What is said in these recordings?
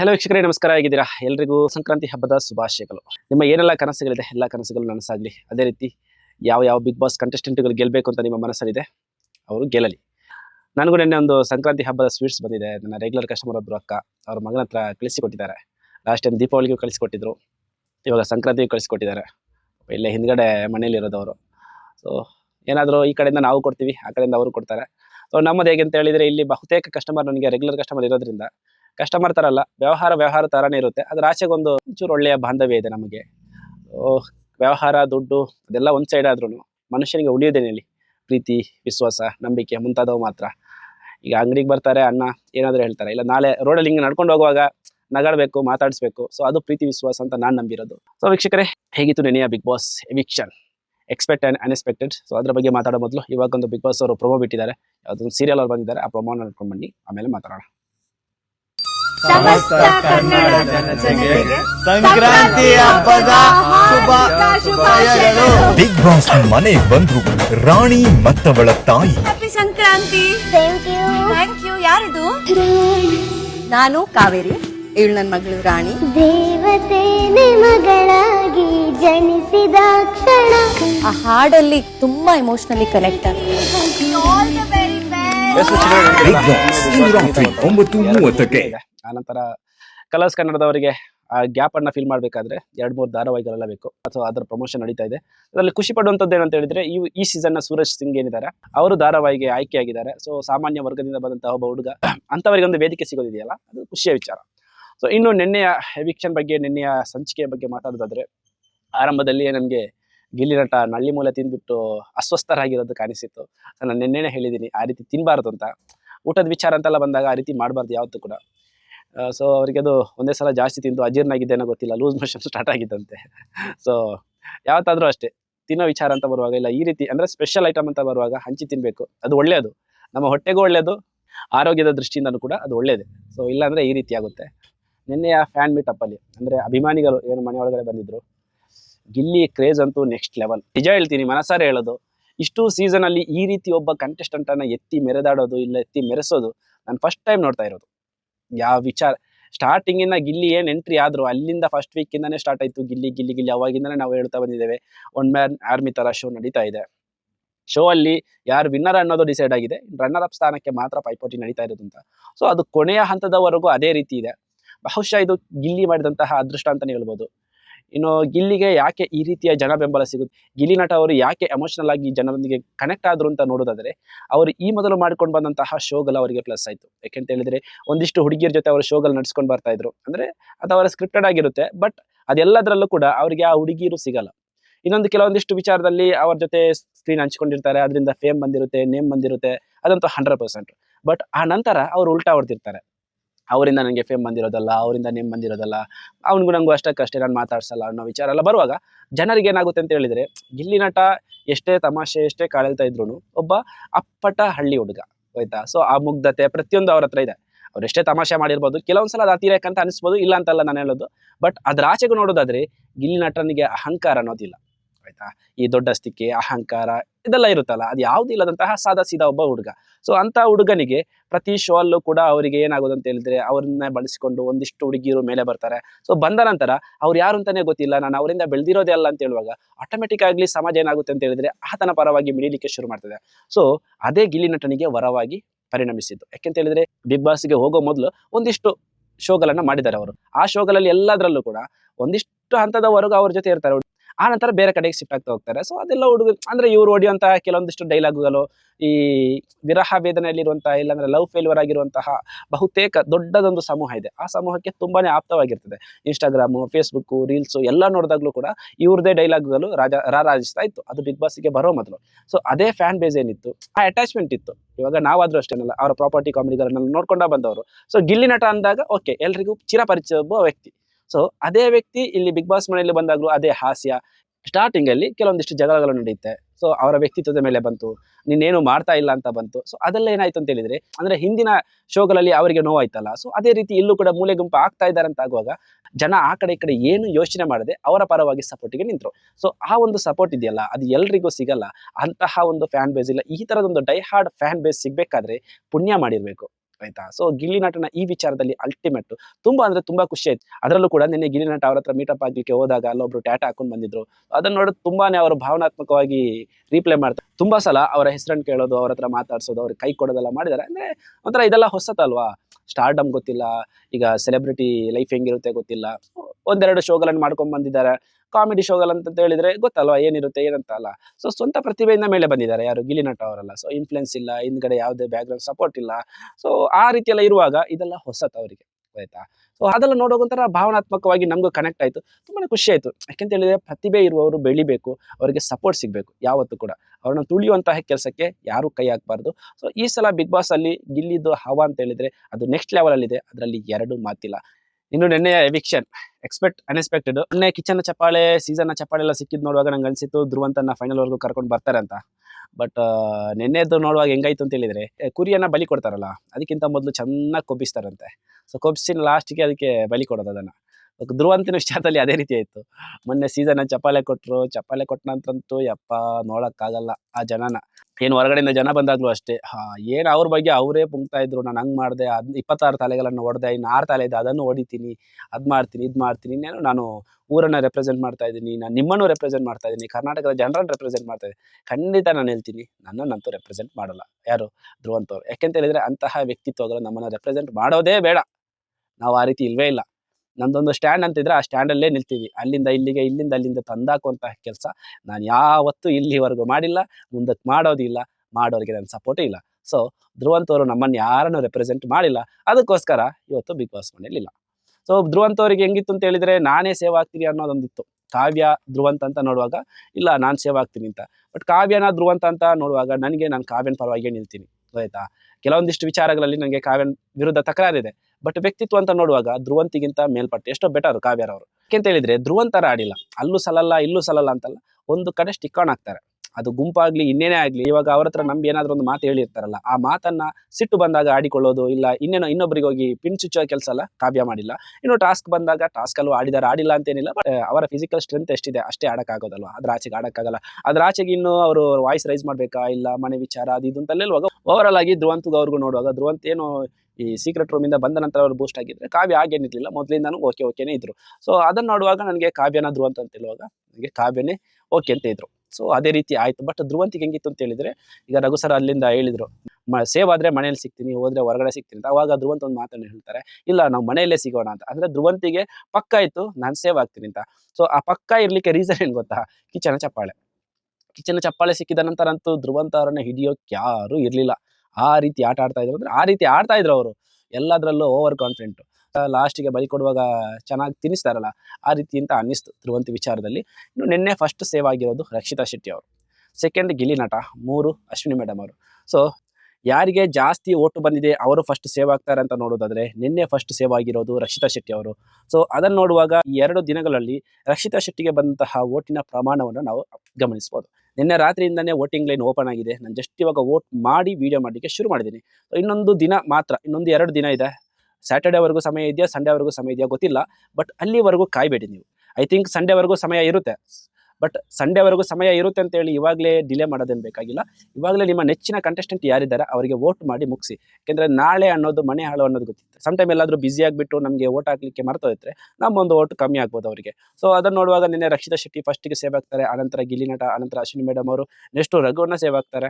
Hello ವೀಕ್ಷಕರೇ, ನಮಸ್ಕಾರ ಆಗಿದ್ದೀರಾ ಎಲ್ರಿಗೂ ಸಂಕ್ರಾಂತಿ ಹಬ್ಬದ ಶುಭಾಶಯಗಳು. ನಿಮ್ಮ ಏನೆಲ್ಲ ಕನಸುಗಳಿದೆ? ಎಲ್ಲ ಕನಸುಗಳು ನನಸಾಗಲಿ. ಅದೇ ರೀತಿ ಯಾವ ಯಾವ ಬಿಗ್ ಬಾಸ್ ಕಂಟೆಸ್ಟೆಂಟ್ಗಳು ಗೆಲ್ಲಬೇಕು ಅಂತ ನಿಮ್ಮ ಮನಸ್ಸಲ್ಲಿದೆ, ಅವರು ಗೆಲ್ಲಲಿ. ನನಗೂ ನಿನ್ನೆ ಒಂದು ಸಂಕ್ರಾಂತಿ ಹಬ್ಬದ ಸ್ವೀಟ್ಸ್ ಬಂದಿದೆ. ನನ್ನ ರೆಗ್ಯುಲರ್ ಕಸ್ಟಮರ್ ಒಬ್ಬರು ಅಕ್ಕ, ಅವ್ರ ಮಗನ ಹತ್ರ ಕಳಿಸಿಕೊಟ್ಟಿದ್ದಾರೆ. ಲಾಸ್ಟ್ ಟೈಮ್ ದೀಪಾವಳಿಗೂ ಕಳಿಸಿಕೊಟ್ಟಿದ್ರು. ಇವಾಗ ಸಂಕ್ರಾಂತಿಗೂ ಕಳಿಸಿಕೊಟ್ಟಿದ್ದಾರೆ. ಇಲ್ಲೇ ಹಿಂದ್ಗಡೆ ಮನೇಲಿರೋದವರು ಸೊ ಏನಾದರೂ ಈ ಕಡೆಯಿಂದ ನಾವು ಕೊಡ್ತೀವಿ, ಆ ಕಡೆಯಿಂದ ಅವರು ಕೊಡ್ತಾರೆ. ಸೊ ನಮ್ಮದು ಹೇಗೆ ಅಂತ ಹೇಳಿದರೆ, ಇಲ್ಲಿ ಬಹುತೇಕ ಕಸ್ಟಮರ್ ನನಗೆ ರೆಗ್ಯುಲರ್ ಕಸ್ಟಮರ್ ಇರೋದ್ರಿಂದ ಕಸ್ಟಮರ್ ಥರ ಅಲ್ಲ, ವ್ಯವಹಾರ ವ್ಯವಹಾರ ಥರನೇ ಇರುತ್ತೆ. ಅದ್ರ ಆಚೆಗೊಂದು ಒಂಚೂರು ಒಳ್ಳೆಯ ಬಾಂಧವ್ಯ ಇದೆ ನಮಗೆ. ವ್ಯವಹಾರ, ದುಡ್ಡು, ಅದೆಲ್ಲ ಒಂದು ಸೈಡ್ ಆದ್ರೂ ಮನುಷ್ಯನಿಗೆ ಉಳಿಯೋದೇನಿಲ್ಲಿ ಪ್ರೀತಿ, ವಿಶ್ವಾಸ, ನಂಬಿಕೆ ಮುಂತಾದವು ಮಾತ್ರ. ಈಗ ಅಂಗಡಿಗೆ ಬರ್ತಾರೆ ಅಣ್ಣ, ಏನಾದರೂ ಹೇಳ್ತಾರೆ. ಇಲ್ಲ, ನಾಳೆ ರೋಡಲ್ಲಿ ಹಿಂಗೆ ನಡ್ಕೊಂಡು ಹೋಗುವಾಗ ನಗಾಡಬೇಕು, ಮಾತಾಡಿಸ್ಬೇಕು. ಸೊ ಅದು ಪ್ರೀತಿ, ವಿಶ್ವಾಸ ಅಂತ ನಾನು ನಂಬಿರೋದು. ಸೊ ವೀಕ್ಷಕರೇ, ಹೇಗಿತ್ತು ನೆನೆಯ Bigg Boss eviction expect and unexpected so ಅದ್ರ ಬಗ್ಗೆ ಮಾತಾಡೋ ಮೊದಲು ಇವಾಗ ಒಂದು ಬಿಗ್ ಬಾಸ್ ಅವರು ಪ್ರೊಮೋ ಬಿಟ್ಟಿದ್ದಾರೆ. ಯಾವುದೊಂದು ಸೀರಿಯಲ್ ಅವ್ರು ಬಂದಿದ್ದಾರೆ. ಆ ಪ್ರೊಮೋನ ನೋಡ್ಕೊಂಡು ಬನ್ನಿ. ಆಮೇಲೆ ಮಾತಾಡೋಣ. ಸಮಸ್ತ ಕನ್ನಡ ಜನತೆಗೆ ಸಂಕ್ರಾಂತಿ ಹಬ್ಬದ ಶುಭಾಶಯಗಳು. ಬಿಗ್ ಬಾಸ್ ಮನೆ ಬಂದ್ರು ರಾಣಿ ಮತ್ತವಳ ತಾಯಿ. Happy Sankranti. Thank you thank you ಯಾರಿದು? ನಾನು ಕಾವೇರಿ. ಇವಳು ನನ್ನ ಮಗಳು ರಾಣಿ. ದೇವತೆನೆ ಮಗಳಾಗಿ ಜನಿಸಿದ ಕ್ಷಣ. ಆ ಹಾಡಲ್ಲಿ ತುಂಬಾ ಎಮೋಷನಲಿ ಕನೆಕ್ಟ್ ಆಗುತ್ತೆ Big Boss, ಇಂದು ರಾತ್ರಿ ಒಂಬತ್ತು ಮೂವತ್ತಕ್ಕೆ. ಆನಂತರ ಕಲರ್ಸ್ ಕನ್ನಡದವರಿಗೆ ಆ ಗ್ಯಾಪ್ ಅನ್ನ ಫಿಲ್ ಮಾಡಬೇಕಾದ್ರೆ ಎರಡು ಮೂರು ಧಾರಾವಾಹಿಗಳೆಲ್ಲ ಬೇಕು. ಅಥವಾ ಅದರ ಪ್ರಮೋಷನ್ ನಡೀತಾ ಇದೆ. ಅದರಲ್ಲಿ ಖುಷಿ ಪಡುವಂಥದ್ದು ಏನಂತ ಹೇಳಿದ್ರೆ ಈ ಈ ಸೀಸನ್ನ ಸೂರಜ್ ಸಿಂಗ್ ಏನಿದ್ದಾರೆ ಅವರು ಧಾರಾವಾಹಿಗೆ ಆಯ್ಕೆಯಾಗಿದ್ದಾರೆ. ಸೊ ಸಾಮಾನ್ಯ ವರ್ಗದಿಂದ ಬಂದಂತಹ ಒಬ್ಬ ಹುಡುಗ ಅಂತವರಿಗೆ ಒಂದು ವೇದಿಕೆ ಸಿಗೋದಿದೆಯಲ್ಲ, ಅದು ಖುಷಿಯ ವಿಚಾರ. ಸೊ ಇನ್ನು ನಿನ್ನೆಯ ಎವಿಕ್ಷನ್ ಬಗ್ಗೆ, ನಿನ್ನೆಯ ಸಂಚಿಕೆಯ ಬಗ್ಗೆ ಮಾತಾಡೋದಾದ್ರೆ ಆರಂಭದಲ್ಲಿ ನನಗೆ ಗಿಲ್ಲಿ ನಟ ನಳ್ಳಿ ಮೂಲೆ ತಿಂದ್ಬಿಟ್ಟು ಅಸ್ವಸ್ಥರಾಗಿರೋದು ಕಾಣಿಸಿತ್ತು. ನಾನು ನಿನ್ನೆನೇ ಹೇಳಿದ್ದೀನಿ, ಆ ರೀತಿ ತಿನ್ನಬಾರ್ದು ಅಂತ. ಊಟದ ವಿಚಾರ ಅಂತೆಲ್ಲ ಬಂದಾಗ ಆ ರೀತಿ ಮಾಡಬಾರ್ದು ಯಾವತ್ತೂ ಕೂಡ. ಸೊ ಅವರಿಗೆ ಅದು ಒಂದೇ ಸಲ ಜಾಸ್ತಿ ತಿಂದು ಅಜೀರ್ಣ ಆಗಿದ್ದೇನೋ ಗೊತ್ತಿಲ್ಲ, ಲೂಸ್ ಮೋಷನ್ ಸ್ಟಾರ್ಟ್ ಆಗಿದ್ದಂತೆ. ಸೊ ಯಾವತ್ತಾದರೂ ಅಷ್ಟೇ, ತಿನ್ನೋ ವಿಚಾರ ಅಂತ ಬರುವಾಗ ಇಲ್ಲ, ಈ ರೀತಿ ಅಂದರೆ ಸ್ಪೆಷಲ್ ಐಟಮ್ ಅಂತ ಬರುವಾಗ ಹಂಚಿ ತಿನ್ನಬೇಕು ಅದು ಒಳ್ಳೆಯದು ನಮ್ಮ ಹೊಟ್ಟೆಗೂ ಒಳ್ಳೆಯದು ಆರೋಗ್ಯದ ದೃಷ್ಟಿಯಿಂದನೂ ಕೂಡ ಅದು ಒಳ್ಳೆಯದೇ ಸೊ ಇಲ್ಲಾಂದರೆ ಈ ರೀತಿ ಆಗುತ್ತೆ. ನಿನ್ನೆಯ ಫ್ಯಾನ್ ಮೀಟಪ್ಪಲ್ಲಿ ಅಂದರೆ ಅಭಿಮಾನಿಗಳು, ಏನು ಮನೆ ಒಳಗಡೆ ಬಂದಿದ್ರು, ಗಿಲ್ಲಿ ಕ್ರೇಜ್ ಅಂತೂ ನೆಕ್ಸ್ಟ್ ಲೆವೆಲ್ ನಿಜ ಹೇಳ್ತೀನಿ, ಮನಸಾರೆ ಹೇಳೋದು, ಇಷ್ಟು ಸೀಸನಲ್ಲಿ ಈ ರೀತಿ ಒಬ್ಬ ಕಂಟೆಸ್ಟೆಂಟನ್ನು ಎತ್ತಿ ಮೆರೆದಾಡೋದು, ಇಲ್ಲ ಎತ್ತಿ ಮೆರೆಸೋದು, ನಾನು ಫಸ್ಟ್ ಟೈಮ್ ನೋಡ್ತಾ ಇರೋದು. ಯಾವ ವಿಚಾರ ಸ್ಟಾರ್ಟಿಂಗ್ ಇಂದ ಗಿಲ್ಲಿ ಏನ್ ಎಂಟ್ರಿ ಆದ್ರು ಅಲ್ಲಿಂದ ಫಸ್ಟ್ ವೀಕ್ ಇಂದಾನೆ ಸ್ಟಾರ್ಟ್ ಆಯ್ತು ಗಿಲ್ಲಿ ಗಿಲ್ಲಿ ಗಿಲ್ಲಿ ಅವಾಗಿಂದಾನೆ ನಾವು ಹೇಳ್ತಾ ಬಂದಿದ್ದೇವೆ. ಒನ್ ಮ್ಯಾನ್ ಆರ್ಮಿ ತರ ಶೋ ನಡೀತಾ ಇದೆ. ಶೋ ಅಲ್ಲಿ ಯಾರು ವಿನ್ನರ್ ಅನ್ನೋದು ಡಿಸೈಡ್ ಆಗಿದೆ. ರನ್ನರ್ ಅಪ್ ಸ್ಥಾನಕ್ಕೆ ಮಾತ್ರ ಪೈಪೋಟಿ ನಡೀತಾ ಇರೋದು ಅಂತ ಸೊ ಅದು ಕೊನೆಯ ಹಂತದವರೆಗೂ ಅದೇ ರೀತಿ ಇದೆ. ಬಹುಶಃ ಇದು ಗಿಲ್ಲಿ ಮಾಡಿದಂತಹ ಅದೃಷ್ಟ ಅಂತಾನೆ ಹೇಳ್ಬೋದು. ಇನ್ನು ಗಿಲ್ಲಿಗೆ ಯಾಕೆ ಈ ರೀತಿಯ ಜನ ಬೆಂಬಲ ಸಿಗುತ್ತೆ? ಗಿಲ್ಲಿ ನಟ ಅವರು ಯಾಕೆ ಎಮೋಷನಲ್ ಆಗಿ ಜನರೊಂದಿಗೆ ಕನೆಕ್ಟ್ ಆದ್ರು ಅಂತ ನೋಡೋದಾದ್ರೆ, ಅವರು ಈ ಮೊದಲು ಮಾಡ್ಕೊಂಡು ಬಂದಂತಹ ಶೋಗಳು ಅವರಿಗೆ ಪ್ಲಸ್ ಆಯ್ತು. ಯಾಕೆಂತ ಹೇಳಿದ್ರೆ, ಒಂದಿಷ್ಟು ಹುಡುಗಿಯರ ಜೊತೆ ಅವರು ಶೋಗಳು ನಡ್ಸ್ಕೊಂಡು ಬರ್ತಾ ಇದ್ರು. ಅಂದ್ರೆ ಅದು ಅವರ ಸ್ಕ್ರಿಪ್ಟೆಡ್ ಆಗಿರುತ್ತೆ ಬಟ್ ಅದೆಲ್ಲದರಲ್ಲೂ ಕೂಡ ಅವರಿಗೆ ಆ ಹುಡುಗಿಯರು ಸಿಗಲ್ಲ. ಇನ್ನೊಂದು ಕೆಲವೊಂದಿಷ್ಟು ವಿಚಾರದಲ್ಲಿ ಅವ್ರ ಜೊತೆ ಸ್ಕ್ರೀನ್ ಹಂಚ್ಕೊಂಡಿರ್ತಾರೆ, ಅದರಿಂದ ಫೇಮ್ ಬಂದಿರುತ್ತೆ ನೇಮ್ ಬಂದಿರುತ್ತೆ, ಅದಂತೂ ಹಂಡ್ರೆಡ್ ಪರ್ಸೆಂಟ್ ಬಟ್ ಆ ನಂತರ ಅವ್ರು ಉಲ್ಟಾ ಹೊಡ್ತಿರ್ತಾರೆ ಅವರಿಂದ ನನಗೆ ಫೇಮ್ ಬಂದಿರೋದಲ್ಲ, ಅವರಿಂದ ನೇಮ್ ಬಂದಿರೋದಲ್ಲ, ಅವನಿಗೂ ನಂಗೂ ಅಷ್ಟಕ್ಕಷ್ಟೇ ನಾನು ಮಾತಾಡ್ಸಲ್ಲ ಅನ್ನೋ ವಿಚಾರ ಎಲ್ಲ ಬರುವಾಗ ಜನರಿಗೆ ಏನಾಗುತ್ತೆ ಅಂತ ಹೇಳಿದ್ರೆ ಗಿಲ್ಲಿ ನಟ ಎಷ್ಟೇ ತಮಾಷೆ, ಎಷ್ಟೇ ಕಾಳೆಳ್ತಾ ಇದ್ರು ಒಬ್ಬ ಅಪ್ಪಟ ಹಳ್ಳಿ ಹುಡುಗ, ಆಯ್ತಾ? ಸೊ ಆ ಮುಗ್ಧತೆ ಪ್ರತಿಯೊಂದು ಅವ್ರ ಇದೆ. ಅವ್ರು ಎಷ್ಟೇ ತಮಾಷೆ ಮಾಡಿರ್ಬೋದು, ಕೆಲವೊಂದ್ಸಲ ಅದು ಅತಿರೇಕ ಅಂತ ಅನಿಸ್ಬೋದು, ಇಲ್ಲ ಅಂತಲ್ಲ ನಾನು ಹೇಳೋದು. ಬಟ್ ಅದ್ರ ಆಚೆಗೂ ನೋಡೋದಾದ್ರೆ ಗಿಲ್ಲಿ ನಟನಿಗೆ ಅಹಂಕಾರ ಅನ್ನೋದಿಲ್ಲ. ಆಯ್ತಾ? ಈ ದೊಡ್ಡಸ್ತಿಕೆ ಅಹಂಕಾರ ಇದೆಲ್ಲ ಇರುತ್ತಲ್ಲ, ಅದು ಯಾವುದೂ ಇಲ್ಲದಂತಹ ಸಾದಾ ಸೀದಾ ಒಬ್ಬ ಹುಡುಗ. ಸೊ ಅಂತ ಹುಡುಗನಿಗೆ ಪ್ರತಿ ಶೋ ಅಲ್ಲೂ ಕೂಡ ಅವರಿಗೆ ಏನಾಗೋದು ಅಂತ ಹೇಳಿದ್ರೆ ಅವ್ರನ್ನ ಬಳಸಿಕೊಂಡು ಒಂದಿಷ್ಟು ಹುಡುಗಿಯರು ಮೇಲೆ ಬರ್ತಾರೆ. ಸೊ ಬಂದ ನಂತರ ಅವ್ರು ಯಾರು ಅಂತಾನೆ ಗೊತ್ತಿಲ್ಲ. ನಾನು ಅವರಿಂದ ಬೆಳೆದಿರೋದೇ ಅಲ್ಲ ಅಂತ ಹೇಳುವಾಗ ಆಟೋಮೆಟಿಕ್ ಆಗಲಿ ಸಮಾಜ ಏನಾಗುತ್ತೆ ಅಂತ ಹೇಳಿದ್ರೆ ಆತನ ಪರವಾಗಿ ಮಿಡಿಲಿಕ್ಕೆ ಶುರು ಮಾಡ್ತದೆ. ಸೊ ಅದೇ ಗಿಲಿ ನಟನಿಗೆ ವರವಾಗಿ ಪರಿಣಮಿಸಿದ್ದು. ಯಾಕೆಂತ ಹೇಳಿದ್ರೆ ಬಿಗ್ ಬಾಸ್ಗೆ ಹೋಗೋ ಮೊದಲು ಒಂದಿಷ್ಟು ಶೋಗಳನ್ನ ಮಾಡಿದ್ದಾರೆ ಅವರು. ಆ ಶೋಗಳಲ್ಲಿ ಎಲ್ಲದರಲ್ಲೂ ಕೂಡ ಒಂದಿಷ್ಟು ಹಂತದವರೆಗೂ ಅವ್ರ ಜೊತೆ ಇರ್ತಾರೆ. ಆ ನಂತರ ಬೇರೆ ಕಡೆಗೆ ಶಿಫ್ಟ್ ಆಗ್ತಾ ಹೋಗ್ತಾರೆ. ಸೊ ಅದೆಲ್ಲ ಹುಡುಗರು ಅಂದ್ರೆ ಇವ್ರು ಹೊಡೆಯುವಂತಹ ಕೆಲವೊಂದಿಷ್ಟು ಡೈಲಾಗುಗಳು ಈ ವಿರಹ ವೇದನೆಯಲ್ಲಿರುವಂತಹ ಇಲ್ಲಾಂದ್ರೆ ಲವ್ ಫೇಲ್ಯೂರ್ ಆಗಿರುವಂತಹ ಬಹುತೇಕ ದೊಡ್ಡದೊಂದು ಸಮೂಹ ಇದೆ. ಆ ಸಮೂಹಕ್ಕೆ ತುಂಬಾನೇ ಆಪ್ತವಾಗಿರ್ತದೆ. ಇನ್ಸ್ಟಾಗ್ರಾಮು ಫೇಸ್ಬುಕ್ ರೀಲ್ಸು ಎಲ್ಲ ನೋಡಿದಾಗ್ಲೂ ಕೂಡ ಇವ್ರದೇ ಡೈಲಾಗ್ಗಳು ರಾಜ, ರಾರಾಜಿಸ್ತಾ ಇತ್ತು. ಅದು ಬಿಗ್ ಬಾಸ್ಗೆ ಬರೋ ಮೊದಲು. ಸೊ ಅದೇ ಫ್ಯಾನ್ ಬೇಸ್ ಏನಿತ್ತು? ಆ ಅಟ್ಯಾಚ್ಮೆಂಟ್ ಇತ್ತು. ಇವಾಗ ನಾವಾದ್ರೂ ಅಷ್ಟೇನಲ್ಲ, ಅವರ ಪ್ರಾಪರ್ಟಿ ಕಾಮಿಡಿಗಳನ್ನ ನೋಡ್ಕೊಂಡ ಬಂದವರು. ಸೊ ಗಿಲ್ಲಿ ನಟ ಅಂದಾಗ ಓಕೆ ಎಲ್ರಿಗೂ ಚಿರಪರಿಚಯ ಒಬ್ಬ ವ್ಯಕ್ತಿ. ಸೊ ಅದೇ ವ್ಯಕ್ತಿ ಇಲ್ಲಿ ಬಿಗ್ ಬಾಸ್ ಮನೆಯಲ್ಲಿ ಬಂದಾಗಲೂ ಅದೇ ಹಾಸ್ಯ. ಸ್ಟಾರ್ಟಿಂಗ್ ಅಲ್ಲಿ ಕೆಲವೊಂದಿಷ್ಟು ಜಗಳಗಳು ನಡೆಯುತ್ತೆ. ಸೊ ಅವರ ವ್ಯಕ್ತಿತ್ವದ ಮೇಲೆ ಬಂತು, ನೀನೇನು ಮಾಡ್ತಾ ಇಲ್ಲ ಅಂತ ಬಂತು. ಸೊ ಅದೆಲ್ಲ ಏನಾಯ್ತು ಅಂತ ಹೇಳಿದ್ರೆ, ಅಂದ್ರೆ ಹಿಂದಿನ ಶೋಗಳಲ್ಲಿ ಅವರಿಗೆ ನೋವಾಯ್ತಲ್ಲ. ಸೊ ಅದೇ ರೀತಿ ಇಲ್ಲೂ ಕೂಡ ಮೂಲೆ ಗುಂಪು ಆಗ್ತಾ ಇದ್ದಾರೆ ಅಂತ ಆಗುವಾಗ ಜನ ಆ ಕಡೆ ಈ ಕಡೆ ಏನು ಯೋಚನೆ ಮಾಡದೆ ಅವರ ಪರವಾಗಿ ಸಪೋರ್ಟಿಗೆ ನಿಂತರು. ಸೊ ಆ ಒಂದು ಸಪೋರ್ಟ್ ಇದೆಯಲ್ಲ, ಅದು ಎಲ್ರಿಗೂ ಸಿಗಲ್ಲ. ಅಂತಹ ಒಂದು ಫ್ಯಾನ್ ಬೇಸ್ ಇಲ್ಲ. ಈ ತರದೊಂದು ಡೈ ಹಾರ್ಡ್ ಫ್ಯಾನ್ ಬೇಸ್ ಸಿಗ್ಬೇಕಾದ್ರೆ ಪುಣ್ಯ ಮಾಡಿರ್ಬೇಕು. ಆಯ್ತಾ? ಸೊ ಗಿಲ್ಲಿ ನಟನ ಈ ವಿಚಾರದಲ್ಲಿ ಅಲ್ಟಿಮೇಟ್ ತುಂಬಾ ಅಂದ್ರೆ ತುಂಬಾ ಖುಷಿ ಆಯ್ತು. ಅದರಲ್ಲೂ ಕೂಡ ನಿನ್ನೆ ಗಿಲ್ಲಿ ನಟ ಅವ್ರ ಹತ್ರ ಮೀಟಪ್ ಆಗ್ಲಿಕ್ಕೆ ಹೋದಾಗ ಅಲ್ಲೊಬ್ರು ಟ್ಯಾಟ ಹಾಕೊಂಡು ಬಂದಿದ್ರು. ಅದನ್ನ ನೋಡಿದ್ ತುಂಬಾನೇ ಅವರು ಭಾವನಾತ್ಮಕವಾಗಿ ರೀಪ್ಲೈ ಮಾಡ್ತಾರೆ. ತುಂಬಾ ಸಲ ಅವರ ಹೆಸರನ್ನು ಕೇಳೋದು, ಅವ್ರ ಹತ್ರ ಮಾತಾಡ್ಸೋದು, ಅವ್ರಿಗೆ ಕೈ ಕೊಡೋದೆಲ್ಲ ಮಾಡಿದ್ದಾರೆ. ಅಂದ್ರೆ ಒಂಥರ ಇದೆಲ್ಲ ಹೊಸತಲ್ವಾ? ಸ್ಟಾರ್ಡಮ್ ಗೊತ್ತಿಲ್ಲ, ಈಗ ಸೆಲೆಬ್ರಿಟಿ ಲೈಫ್ ಹೆಂಗಿರುತ್ತೆ ಗೊತ್ತಿಲ್ಲ. ಒಂದೆರಡು ಶೋಗಳನ್ನು ಮಾಡ್ಕೊಂಡು ಬಂದಿದ್ದಾರೆ. ಕಾಮಿಡಿ ಶೋಗಳಂತ ಹೇಳಿದ್ರೆ ಗೊತ್ತಲ್ವಾ, ಏನಿರುತ್ತೆ, ಏನಂತ ಅಲ್ಲ. ಸೊ ಸ್ವಂತ ಪ್ರತಿಭೆಯಿಂದ ಮೇಲೆ ಬಂದಿದ್ದಾರೆ ಯಾರು? ಗಿಲಿ ನಟ ಅವರಲ್ಲ. ಸೊ ಇನ್ಫ್ಲುಯೆನ್ಸ್ ಇಲ್ಲ, ಹಿಂದ್ಗಡೆ ಯಾವುದೇ ಬ್ಯಾಕ್ಗ್ರೌಂಡ್ ಸಪೋರ್ಟ್ ಇಲ್ಲ. ಸೊ ಆ ರೀತಿಯೆಲ್ಲ ಇರುವಾಗ ಇದೆಲ್ಲ ಹೊಸತು ಅವರಿಗೆ. ಆಯ್ತಾ? ಸೊ ಅದೆಲ್ಲ ಒಂಥರ ಭಾವನಾತ್ಮಕವಾಗಿ ನಮಗೂ ಕನೆಕ್ಟ್ ಆಯಿತು. ತುಂಬಾ ಖುಷಿ ಆಯಿತು. ಯಾಕೆಂತ ಹೇಳಿದ್ರೆ ಪ್ರತಿಭೆ ಇರುವವರು ಬೆಳಿಬೇಕು, ಅವರಿಗೆ ಸಪೋರ್ಟ್ ಸಿಗಬೇಕು, ಯಾವತ್ತೂ ಕೂಡ. ಅವ್ರನ್ನ ತುಳಿಯುವಂತಹ ಕೆಲಸಕ್ಕೆ ಯಾರು ಕೈ ಹಾಕಬಾರ್ದು. ಸೊ ಈ ಸಲ ಬಿಗ್ ಬಾಸ್ ಅಲ್ಲಿ ಗಿಲ್ಲಿದ್ದು ಹವಾ ಅಂತ ಹೇಳಿದ್ರೆ ಅದು ನೆಕ್ಸ್ಟ್ ಲೆವೆಲ್ ಅಲ್ಲಿ ಇದೆ ಅದರಲ್ಲಿ ಎರಡು ಮಾತಿಲ್ಲ. ಇನ್ನು ನೆನ್ನೆಯ ಎವಿಕ್ಷನ್ ಎಕ್ಸ್ಪೆಕ್ಟ್ ಅನ್ಎಕ್ಸ್ಪೆಕ್ಟೆಡ್ ನಿನ್ನೆ ಕಿಚನ್ ಚಪ್ಪಾಳೆ ಸೀಸನ್ ಚಪ್ಪಾಳೆ ಎಲ್ಲ ಸಿಕ್ಕಿದ್ ನೋಡುವಾಗ ನಂಗೆ ಅನ್ಸಿತ್ತು ಧ್ರುವಂತನ ಫೈನಲ್ ವರ್ಗೂ ಕರ್ಕೊಂಡು ಬರ್ತಾರೆ ಅಂತ. ಬಟ್ ನಿನ್ನೆದ್ದು ನೋಡುವಾಗ ಹೆಂಗಾಯ್ತು ಅಂತ ಹೇಳಿದ್ರೆ ಕುರಿಯನ್ನ ಬಲಿ ಕೊಡ್ತಾರಲ್ಲ, ಅದಕ್ಕಿಂತ ಮೊದಲು ಚೆನ್ನಾಗಿ ಕೊಬ್ಬಿಸ್ತಾರಂತೆ. ಸೊ ಕೊಬ್ಬಿಸಿ ಲಾಸ್ಟ್ಗೆ ಅದಕ್ಕೆ ಬಲಿ ಕೊಡೋದು ಅದನ್ನ. ಧ್ರುವಂತಿನ ವಿಚಾರದಲ್ಲಿ ಅದೇ ರೀತಿ ಆಯ್ತು. ಮೊನ್ನೆ ಸೀಸನ್ ಚಪ್ಪಾಳೆ ಕೊಟ್ರು, ಚಪ್ಪಾಳೆ ಕೊಟ್ಟ ನಂತರಂತೂ ಯಪ್ಪ ನೋಡಕ್ಕಾಗಲ್ಲ ಆ ಜನನ. ಏನು ಹೊರಗಡೆಯಿಂದ ಜನ ಬಂದಾಗ್ಲೂ ಅಷ್ಟೇ. ಹಾ, ಏನು ಅವ್ರ ಬಗ್ಗೆ ಅವರೇ ಪುಂಕ್ತಾ ಇದ್ರು, ನಾನು ಹಂಗ್ ಮಾಡಿದೆ, ಅದ್ ಇಪ್ಪತ್ತಾರು ತಲೆಗಳನ್ನು ಹೊಡೆದೆ ಇನ್ನು ಆರು ತಲೆ ಇದೆ, ಅದನ್ನು ಹೊಡಿತೀನಿ ಅದ್ ಮಾಡ್ತೀನಿ, ಇದು ಮಾಡ್ತೀನಿ, ಇನ್ನೇನು ನಾನು ಊರನ್ನ ರೆಪ್ರೆಸೆಂಟ್ ಮಾಡ್ತಾ ಇದ್ದೀನಿ, ನಾನು ನಿಮ್ಮನ್ನು ರೆಪ್ರೆಸೆಂಟ್ ಮಾಡ್ತಾ ಇದ್ದೀನಿ, ಕರ್ನಾಟಕದ ಜನರನ್ನು ರೆಪ್ರೆಸೆಂಟ್ ಮಾಡ್ತಾ ಇದ್ದೀನಿ. ಖಂಡಿತ ನಾನು ಹೇಳ್ತೀನಿ, ನನ್ನನ್ನಂತೂ ರೆಪ್ರೆಸೆಂಟ್ ಮಾಡಲ್ಲ. ಯಾರು? ಧ್ರುವಂತವ್ರು. ಯಾಕೆಂತ ಹೇಳಿದ್ರೆ ಅಂತಹ ವ್ಯಕ್ತಿತ್ವಗಳು ನಮ್ಮನ್ನ ರೆಪ್ರೆಸೆಂಟ್ ಮಾಡೋದೇ ಬೇಡ. ನಾವು ಆ ರೀತಿ ಇಲ್ವೇ ಇಲ್ಲ. ನಂದೊಂದು ಸ್ಟ್ಯಾಂಡ್ ಅಂತಿದ್ರೆ ಆ ಸ್ಟ್ಯಾಂಡಲ್ಲೇ ನಿಲ್ತೀವಿ. ಅಲ್ಲಿಂದ ಇಲ್ಲಿಗೆ, ಇಲ್ಲಿಂದ ಅಲ್ಲಿಂದ ತಂದಾಕುವಂತಹ ಕೆಲಸ ನಾನು ಯಾವತ್ತೂ ಇಲ್ಲಿವರೆಗೂ ಮಾಡಿಲ್ಲ ಮುಂದಕ್ಕೆ ಮಾಡೋದಿಲ್ಲ ಮಾಡೋರಿಗೆ ನನ್ನ ಸಪೋರ್ಟ್ ಇಲ್ಲ. ಸೊ ಧ್ರುವಂತವರು ನಮ್ಮನ್ನು ಯಾರನ್ನು ರೆಪ್ರೆಸೆಂಟ್ ಮಾಡಿಲ್ಲ. ಅದಕ್ಕೋಸ್ಕರ ಇವತ್ತು ಬಿಗ್ ಬಾಸ್ ಮನೆಯಲ್ಲಿಲ್ಲ ಸೊ ಧ್ರುವಂತವ್ರಿಗೆ ಹೆಂಗಿತ್ತು ಅಂತ ಹೇಳಿದ್ರೆ ನಾನೇ ಸೇವ್ ಆಗ್ತೀನಿ ಅನ್ನೋದೊಂದಿತ್ತು. ಕಾವ್ಯ, ಧ್ರುವಂತ ಅಂತ ನೋಡುವಾಗ, ಇಲ್ಲ ನಾನು ಸೇವ್ ಆಗ್ತೀನಿ ಅಂತ. ಬಟ್ ಕಾವ್ಯನ, ಧ್ರುವಂತ ಅಂತ ನೋಡುವಾಗ ನನಗೆ ನಾನು ಕಾವ್ಯನ ಪರವಾಗಿ ನಿಲ್ತೀನಿ. ಆಯ್ತಾ ಕೆಲವೊಂದಿಷ್ಟು ವಿಚಾರಗಳಲ್ಲಿ ನನಗೆ ಕಾವ್ಯನ ವಿರುದ್ಧ ತಕರಾರಿದೆ. ಬಟ್ ವ್ಯಕ್ತಿತ್ವ ಅಂತ ನೋಡುವಾಗ ಧ್ರುವಂತಿಗಿಂತ ಮೇಲ್ಪಟ್ಟು ಎಷ್ಟೋ ಬೆಟರ್ ಕಾವ್ಯರವರು. ಯಾಕೆಂತ ಹೇಳಿದ್ರೆ ಧ್ರುವಂತರ ಆಡಿಲ್ಲ. ಅಲ್ಲೂ ಸಲಲ್ಲ, ಇಲ್ಲೂ ಸಲಲ್ಲ ಅಂತಲ್ಲ ಒಂದು ಕಡೆ ಸ್ಟಿಕ್ ಆನ್ ಆಗ್ತಾರೆ. ಅದು ಗುಂಪಾಗ್ಲಿ, ಇನ್ನೇನೇ ಆಗ್ಲಿ, ಇವಾಗ ಅವ್ರ ಹತ್ರ ನಂಬಿ ಏನಾದ್ರೂ ಒಂದು ಮಾತು ಹೇಳಿರ್ತಾರಲ್ಲ, ಆ ಮಾತನ್ನ ಸಿಟ್ಟು ಬಂದಾಗ ಆಡಿಕೊಳ್ಳೋದು ಇಲ್ಲ, ಇನ್ನೇನೋ ಇನ್ನೊಬ್ಬರಿಗೆ ಹೋಗಿ ಪಿನ್ ಚುಚ್ಚೋ ಕೆಲಸ ಅಲ್ಲ, ಕಾವ್ಯ ಮಾಡಿಲ್ಲ. ಇನ್ನು ಟಾಸ್ಕ್ ಬಂದಾಗ ಟಾಸ್ಕ್ ಅಲ್ಲೂ ಆಡಿದಾರೆ, ಆಡಿಲ್ಲ ಅಂತೇನಿಲ್ಲ ಬಟ್ ಅವರ ಫಿಸಿಕಲ್ ಸ್ಟ್ರೆಂತ್ ಎಷ್ಟಿದೆ ಅಷ್ಟೇ ಆಡಕ್ಕಾಗೋದಲ್ವ? ಅದ್ರ ಆಚೆಗೆ ಆಡಕ್ಕಾಗಲ್ಲ. ಅದ್ರ ಆಚೆಗೆ ಇನ್ನು ಅವರು ವಾಯ್ಸ್ ರೈಸ್ ಮಾಡ್ಬೇಕಾ? ಇಲ್ಲ, ಮನೆ ವಿಚಾರ, ಅದು ಇದು ಅಂತಲ್ಲೇ ಓವರ್ ಆಲ್ ಆಗಿ ಧ್ರುವಂತಗ್ ಅವ್ರಿಗೂ ನೋಡುವಾಗ ಧ್ರುವಂತ ಏನು ಈ ಸೀಕ್ರೆಟ್ ರೂಮಿಂದ ಬಂದ ನಂತರ ಅವರು ಬೂಸ್ಟ್ ಆಗಿದ್ರೆ ಕಾವ್ಯ ಆಗೇನಿರ್ಲಿಲ್ಲ ಮೊದಲಿಂದಾನು ಓಕೆ ಓಕೆನೇ ಇದ್ರು. ಸೊ ಅದನ್ನು ನೋಡುವಾಗ ನನಗೆ ಕಾವ್ಯನ ಧ್ರುವಂತ ಅಂತ ಹೇಳುವಾಗ ನನಗೆ ಕಾವ್ಯನೇ ಓಕೆ ಅಂತ ಇದ್ರು. ಸೊ ಅದೇ ರೀತಿ ಆಯಿತು. ಬಟ್ ಧ್ರುವಂತಿಗೆ ಹೆಂಗಿತ್ತು ಅಂತ ಹೇಳಿದ್ರೆ, ಈಗ ರಘು ಸರ್ ಅಲ್ಲಿಂದ ಹೇಳಿದ್ರು, ಮ ಸೇವ್ ಆದರೆ ಮನೇಲಿ ಸಿಗ್ತೀನಿ, ಹೋದರೆ ಹೊರಗಡೆ ಸಿಗ್ತೀನಿ ಅಂತ. ಅವಾಗ ಧ್ರುವಂತ ಒಂದು ಮಾತನ್ನು ಹೇಳ್ತಾರೆ, ಇಲ್ಲ, ನಾವು ಮನೆಯಲ್ಲೇ ಸಿಗೋಣ ಅಂತ. ಅಂದರೆ ಧ್ರುವಂತಿಗೆ ಪಕ್ಕ ಆಯ್ತು ನಾನು ಸೇವ್ ಆಗ್ತೀನಿ ಅಂತ. ಸೊ ಆ ಪಕ್ಕ ಇರಲಿಕ್ಕೆ ರೀಸನ್ ಏನು ಗೊತ್ತಾ? ಕಿಚನ ಚಪ್ಪಾಳೆ. ಕಿಚನ ಚಪ್ಪಾಳೆ ಸಿಕ್ಕಿದ ನಂತರ ಅಂತೂ ಧ್ರುವಂತ ಅವರನ್ನು ಹಿಡಿಯೋಕೆ ಯಾರೂ ಇರ್ಲಿಲ್ಲ. ಆ ರೀತಿ ಆಟ ಆಡ್ತಾ ಇದ್ರು ಅಂದ್ರೆ ಆ ರೀತಿ ಆಡ್ತಾ ಇದ್ರು ಅವರು. ಎಲ್ಲದರಲ್ಲೂ ಓವರ್ ಕಾನ್ಫಿಡೆಂಟ್ ಲಾಸ್ಟಿಗೆ ಬಲಿ ಕೊಡುವಾಗ ಚೆನ್ನಾಗಿ ತಿನ್ನಿಸ್ತಾರಲ್ಲ, ಆ ರೀತಿ ಅಂತ ಅನ್ನಿಸ್ತು ಧ್ರುವಂತಿ ವಿಚಾರದಲ್ಲಿ. ಇನ್ನು ನಿನ್ನೆ ಫಸ್ಟ್ ಸೇವ್ ಆಗಿರೋದು ರಕ್ಷಿತಾ ಶೆಟ್ಟಿ ಅವರು. ಸೆಕೆಂಡ್ ಗಿಲಿ ನಟ, ಮೂರು ಅಶ್ವಿನಿ ಮೇಡಮ್ ಅವರು. ಸೊ ಯಾರಿಗೆ ಜಾಸ್ತಿ ಓಟು ಬಂದಿದೆ ಅವರು ಫಸ್ಟ್ ಸೇವ್ ಆಗ್ತಾರೆ ಅಂತ ನೋಡೋದಾದ್ರೆ, ನಿನ್ನೆ ಫಸ್ಟ್ ಸೇವ್ ಆಗಿರೋದು ರಕ್ಷಿತಾ ಶೆಟ್ಟಿ ಅವರು. ಸೊ ಅದನ್ನು ನೋಡುವಾಗ ಎರಡು ದಿನಗಳಲ್ಲಿ ರಕ್ಷಿತಾ ಶೆಟ್ಟಿಗೆ ಬಂದಂತಹ ಓಟಿನ ಪ್ರಮಾಣವನ್ನು ನಾವು ಗಮನಿಸಬಹುದು ನಿನ್ನೆ ರಾತ್ರಿಯಿಂದನೇ ವೋಟಿಂಗ್ ಲೈನ್ ಓಪನ್ ಆಗಿದೆ. ನಾನು ಜಸ್ಟ್ ಇವಾಗ ವೋಟ್ ಮಾಡಿ ವಿಡಿಯೋ ಮಾಡಲಿಕ್ಕೆ ಶುರು ಮಾಡಿದ್ದೀನಿ. ಇನ್ನೊಂದು ದಿನ ಮಾತ್ರ, ಇನ್ನೊಂದು ಎರಡು ದಿನ ಇದೆ. ಸ್ಯಾಟರ್ಡೇವರೆಗೂ ಸಮಯ ಇದೆಯಾ? ಸಂಡೇವರೆಗೂ ಸಮಯ ಇದೆಯಾ ಗೊತ್ತಿಲ್ಲ. ಬಟ್ ಅಲ್ಲಿವರೆಗೂ ಕಾಯಬೇಡಿ ನೀವು. ಐ ಥಿಂಕ್ ಸಂಡೇವರೆಗೂ ಸಮಯ ಇರುತ್ತೆ. ಬಟ್ ಸಂಡೇವರೆಗೂ ಸಮಯ ಇರುತ್ತೆ ಅಂತ ಹೇಳಿ ಇವಾಗಲೇ ಡಿಲೇ ಮಾಡೋದೇನು ಬೇಕಾಗಿಲ್ಲ. ಇವಾಗಲೇ ನಿಮ್ಮ ನೆಚ್ಚಿನ ಕಂಟೆಸ್ಟೆಂಟ್ ಯಾರಿದ್ದಾರೆ ಅವರಿಗೆ ವೋಟ್ ಮಾಡಿ ಮುಗಿಸಿ. ಯಾಕೆಂದರೆ ನಾಳೆ ಅನ್ನೋದು, ಮನೆ ಹಾಳು ಅನ್ನೋದು ಗೊತ್ತಿತ್ತು. ಸಮ್ ಟೈಮ್ ಎಲ್ಲಾದರೂ ಬ್ಯುಸಿ ಆಗಿಬಿಟ್ಟು ನಮಗೆ ವೋಟ್ ಹಾಕ್ಲಿಕ್ಕೆ ಮರ್ತೋದ್ರೆ ನಮ್ಮೊಂದು ವೋಟ್ ಕಮ್ಮಿ ಆಗ್ಬೋದು ಅವರಿಗೆ. ಸೊ ಅದನ್ನು ನೋಡುವಾಗ ನಿನ್ನೆ ರಕ್ಷಿತಾ ಶೆಟ್ಟಿ ಫಸ್ಟಿಗೆ ಸೇವ್ ಆಗ್ತಾರೆ ಆನಂತರ ಗಿಲಿನಟ ನಟ ಆನಂತರ ಅಶ್ವಿನಿ ಮೇಡಮ್ ಅವರು ನೆಕ್ಸ್ಟು ರಘುವನ್ನ ಸೇವ್ ಆಗ್ತಾರೆ.